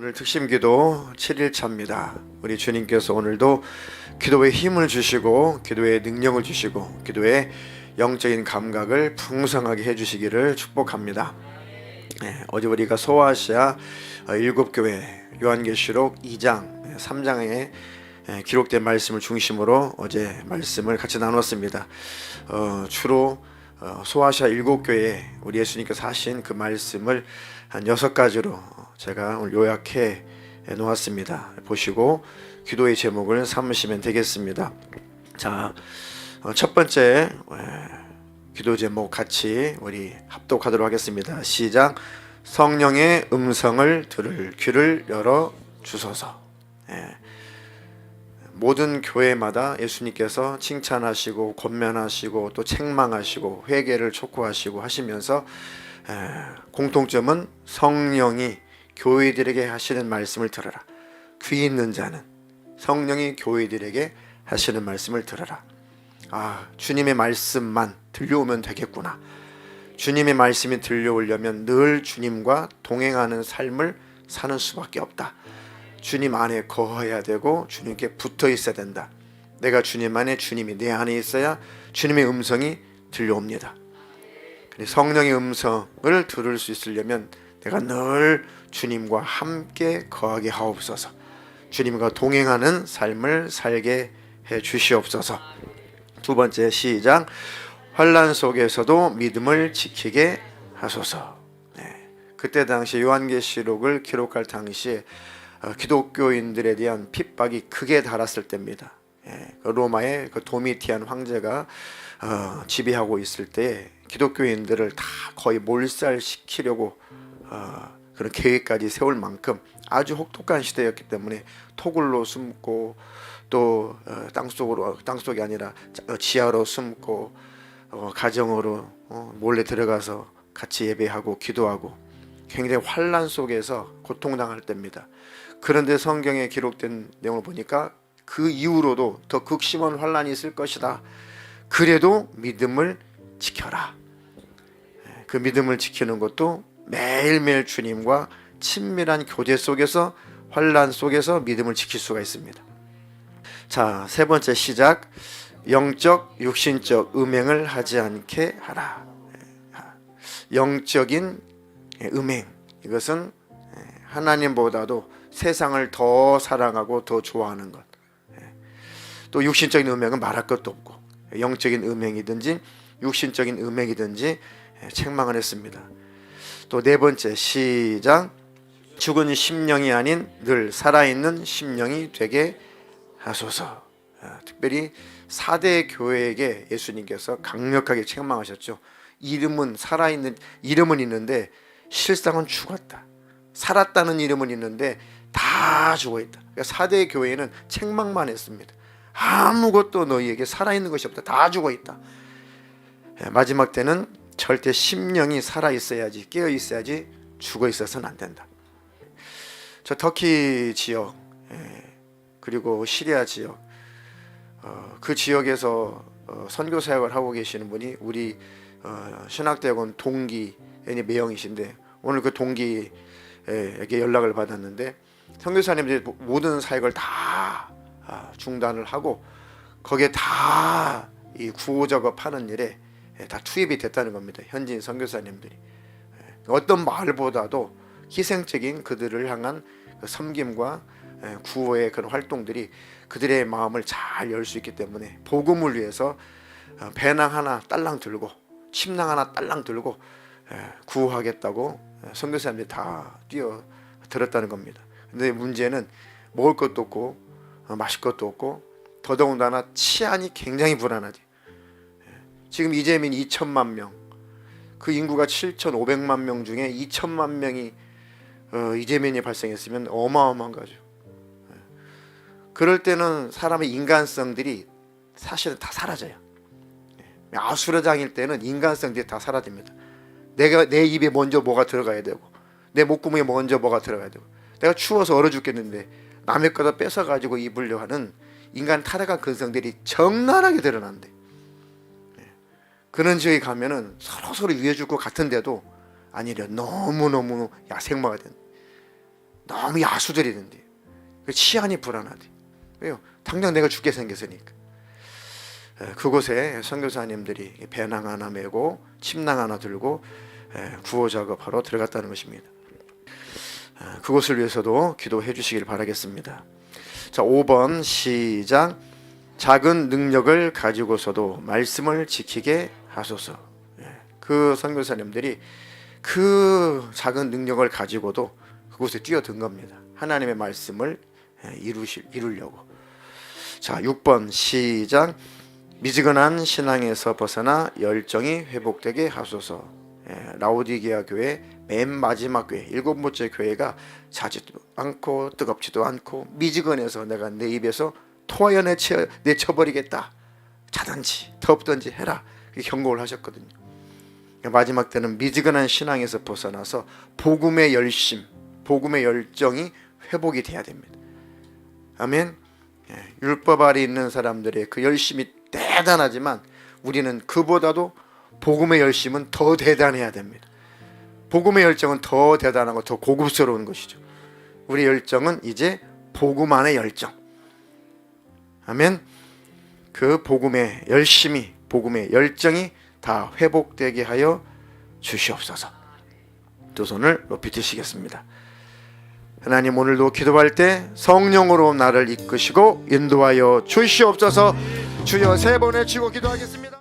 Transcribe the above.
오늘 특심 기도 7일차입니다. 우리 주님께서 오늘도 기도에 힘을 주시고 기도에 능력을 주시고 기도에 영적인 감각을 풍성하게 해주시기를 축복합니다. 네, 어제 우리가 소아시아 어, 일곱 교회 요한계시록 2장 3장에 기록된 말씀을 중심으로 어제 말씀을 같이 나눴습니다. 어, 주로 어, 소아시아 일곱 교회에 우리 예수님께서 하신 그 말씀을 한 여섯 가지로 제가 오늘 요약해 놓았습니다. 보시고 기도의 제목을 삼으시면 되겠습니다. 자, 어, 첫 번째 에, 기도 제목 같이 우리 합독하도록 하겠습니다. 시작. 성령의 음성을 들을 귀를 열어 주소서. 예. 모든 교회마다 예수님께서 칭찬하시고 권면하시고 또 책망하시고 회개를 촉구하시고 하시면서 에, 공통점은 성령이 교회들에게 하시는 말씀을 들어라. 귀 있는 자는 성령이 교회들에게 하시는 말씀을 들어라. 아, 주님의 말씀만 들려오면 되겠구나. 주님의 말씀이 들려오려면 늘 주님과 동행하는 삶을 사는 수밖에 없다. 주님 안에 거해야 되고 주님께 붙어 있어야 된다. 내가 주님 안에 주님이 내 안에 있어야 주님의 음성이 들려옵니다. 성령의 음성을 들을 수 있으려면 내가 늘 주님과 함께 거하게 하옵소서. 주님과 동행하는 삶을 살게 해 주시옵소서. 두 번째 시작. 환란 속에서도 믿음을 지키게 하소서. 네. 그때 당시 요한계시록을 기록할 당시에 어, 기독교인들에 대한 핍박이 크게 달았을 때입니다. 예, 그 로마의 그 도미티안 황제가 어, 지배하고 있을 때 기독교인들을 다 거의 몰살시키려고 어, 그런 계획까지 세울 만큼 아주 혹독한 시대였기 때문에 토굴로 숨고 또 어, 땅속으로 땅속이 아니라 어, 지하로 숨고 어, 가정으로 어, 몰래 들어가서 같이 예배하고 기도하고 굉장히 환란 속에서 고통당할 때입니다. 그런데 성경에 기록된 내용을 보니까 그 이후로도 더 극심한 환란이 있을 것이다. 그래도 믿음을 지켜라. 그 믿음을 지키는 것도 매일매일 주님과 친밀한 교제 속에서 환란 속에서 믿음을 지킬 수가 있습니다. 자, 세 번째 시작. 영적, 육신적 음행을 하지 않게 하라. 영적인 음행. 이것은 하나님보다도 세상을 더 사랑하고 더 좋아하는 것. 또 육신적인 음행은 말할 것도 없고 영적인 음행이든지 육신적인 음행이든지 책망을 했습니다. 또 네 번째 시작 죽은 심령이 아닌 늘 살아있는 심령이 되게 하소서. 아, 특별히 사대 교회에게 예수님께서 강력하게 책망하셨죠. 이름은 살아있는 이름은 있는데 실상은 죽었다. 살았다는 이름은 있는데 다 죽어 있다. 그러니까 사대 교회는 책망만 했습니다. 아무것도 너희에게 살아있는 것이 없다. 다 죽어 있다. 예, 마지막 때는 절대 심령이 살아 있어야지 깨어 있어야지 죽어 있어서는 안 된다. 저 터키 지역 예, 그리고 시리아 지역 어, 그 지역에서 어, 선교 사역을 하고 계시는 분이 우리 어, 신학대학원 동기의 매형이신데 오늘 그 동기에게 연락을 받았는데 선교사님들이 모든 사역을 다 아, 중단을 하고 거기에 다 이 구호 작업하는 일에 다 투입이 됐다는 겁니다. 현지인 선교사님들이 어떤 말보다도 희생적인 그들을 향한 그 섬김과 구호의 그런 활동들이 그들의 마음을 잘 열 수 있기 때문에 복음을 위해서 어, 배낭 하나 딸랑 들고 침낭 하나 딸랑 들고 구호하겠다고 선교사님들이 다 뛰어 들었다는 겁니다. 근데 문제는 먹을 것도 없고 어, 마실 것도 없고 더더군다나 치안이 굉장히 불안하지. 지금 이재민 2천만 명, 그 인구가 7,500만 명 중에 2천만 명이 어, 이재민이 발생했으면 어마어마한 거죠. 그럴 때는 사람의 인간성들이 사실은 다 사라져요. 아수라장일 때는 인간성들이 다 사라집니다. 내가 내 입에 먼저 뭐가 들어가야 되고 내 목구멍에 먼저 뭐가 들어가야 되고 내가 추워서 얼어 죽겠는데 남의 거다 뺏어 가지고 입으려 하는 인간 타락한 근성들이 적나라하게 드러난대. 예. 그런 지역에 가면은 서로 서로 위해 줄것 같은데도 아니려 너무 너무 야생마가 된. 너무 야수들이던데 그 치안이 불안하대. 왜요? 당장 내가 죽게 생겼으니까. 에, 그곳에 선교사님들이 배낭 하나 메고 침낭 하나 들고 에, 구호 작업하러 들어갔다는 것입니다. 에, 그곳을 위해서도 기도해 주시길 바라겠습니다. 자, 5번 시작. 작은 능력을 가지고서도 말씀을 지키게 하소서. 예, 그 선교사님들이 그 작은 능력을 가지고도 그곳에 뛰어든 겁니다. 하나님의 말씀을 예, 이루실 이루려고. 자, 6번 시작. 미지근한 신앙에서 벗어나 열정이 회복되게 하소서. 예, 라오디게아 교회 맨 마지막 교회 일곱 번째 교회가 자지도 않고 뜨겁지도 않고 미지근해서 내가 내 입에서 토하여 내쳐 내쳐버리겠다. 자든지 덥든지 해라. 경고를 하셨거든요. 마지막 때는 미지근한 신앙에서 벗어나서 복음의 열심, 복음의 열정이 회복이 돼야 됩니다. 아멘. 예, 율법 아래 있는 사람들의 그 열심이 대단하지만 우리는 그보다도 복음의 열심은 더 대단해야 됩니다. 복음의 열정은 더 대단하고 더 고급스러운 것이죠. 우리 열정은 이제 복음 안의 열정. 아멘. 그 복음의 열심이 복음의 열정이 다 회복되게 하여 주시옵소서. 두 손을 높이 드시겠습니다. 하나님 오늘도 기도할 때 성령으로 나를 이끄시고 인도하여 주시옵소서. 주여 세 번에 치고 기도하겠습니다.